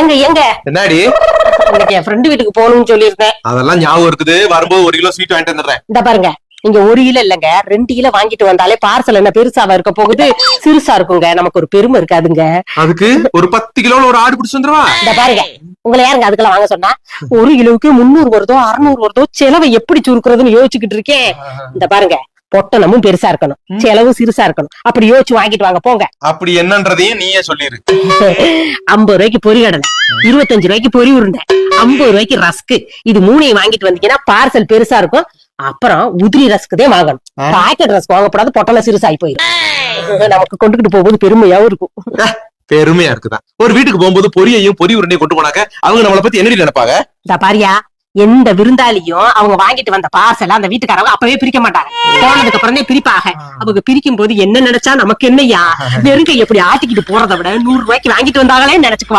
எங்க எங்க என்னடி? இன்னைக்கு என் ஃப்ரெண்டு வீட்டுக்கு போகணும்னு சொல்லியிருந்தேன். அதெல்லாம் ஞாபகம் இருக்குது. வரும்போது ஒரு கிலோ ஸ்வீட் வாங்கிட்டு வந்துடுறேன். இந்த பாருங்க. இங்க ஒரு கிலோ இல்லங்க. ரெண்டு கிலோ வாங்கிட்டு வந்தாலே பார்சல் என்ன பெருசாவா இருக்க போகுது? சிறுசா இருக்குங்க. நமக்கு ஒரு பெருமை இருக்காதுங்க. அதுக்கு ஒரு பத்து கிலோல ஒரு ஆடு பிடிச்சு வந்துருவா? இந்த பாருங்க. உங்களை யாருங்க அதுக்கெல்லாம் வாங்க சொன்னா? ஒரு கிலோவுக்கு முந்நூறு வருதோ அறுநூறு வருதோ செலவை எப்படி சுருக்குறதுன்னு யோசிச்சுக்கிட்டு இருக்கேன். இந்த பாருங்க. பொட்டணமும் பெருசா இருக்கணும். செலவும் சிறுசா இருக்கணும். அப்படி யோசிச்சு வாங்கிட்டு வாங்க போங்க. அப்படி என்னன்றதையும் நீயே சொல்லிரு. ஐம்பது ரூபாய்க்கு பொரி கடலை இருபத்தஞ்சு ரூபாய்க்கு பொரி உருண்டை ஐம்பது ரூபாய்க்கு ரஸ்க் இது மூணையும் வாங்கிட்டு வந்தீங்கன்னா பார்சல் பெருசா இருக்கும். அப்புறம் உதிரி ரஸ்க் தான் வாங்கணும். பாக்கெட் ரஸ்க் வாங்கக்கூடாது பொட்டல சிறுசாகி போயிடும் நமக்கு கொண்டுகிட்டு போகும்போது பெருமையாவும் இருக்கும். பெருமையா இருக்குதான். ஒரு வீட்டுக்கு போகும்போது பொரியையும் பொரி உருண்டையும் கொண்டு போனாக்க அவங்க நம்மளை பத்தி என்னடி நினைப்பாங்க? பாரியா எந்த விருந்தாளியும் அவங்க வாங்கிட்டு வந்த பார்சல் அந்த வீட்டுக்காரங்க அப்பவே பிரிக்க மாட்டாங்க. போனதுக்கு அப்புறம் தான் பிரிப்பாக அவங்க பிரிக்கும் போது என்ன நினைச்சா நமக்கு என்னய்யா? வெறுங்க எப்படி ஆட்டிக்கிட்டு போறதை விட நூறு ரூபாய்க்கு வாங்கிட்டு வந்தாங்களே நினைச்சுக்குவாங்க.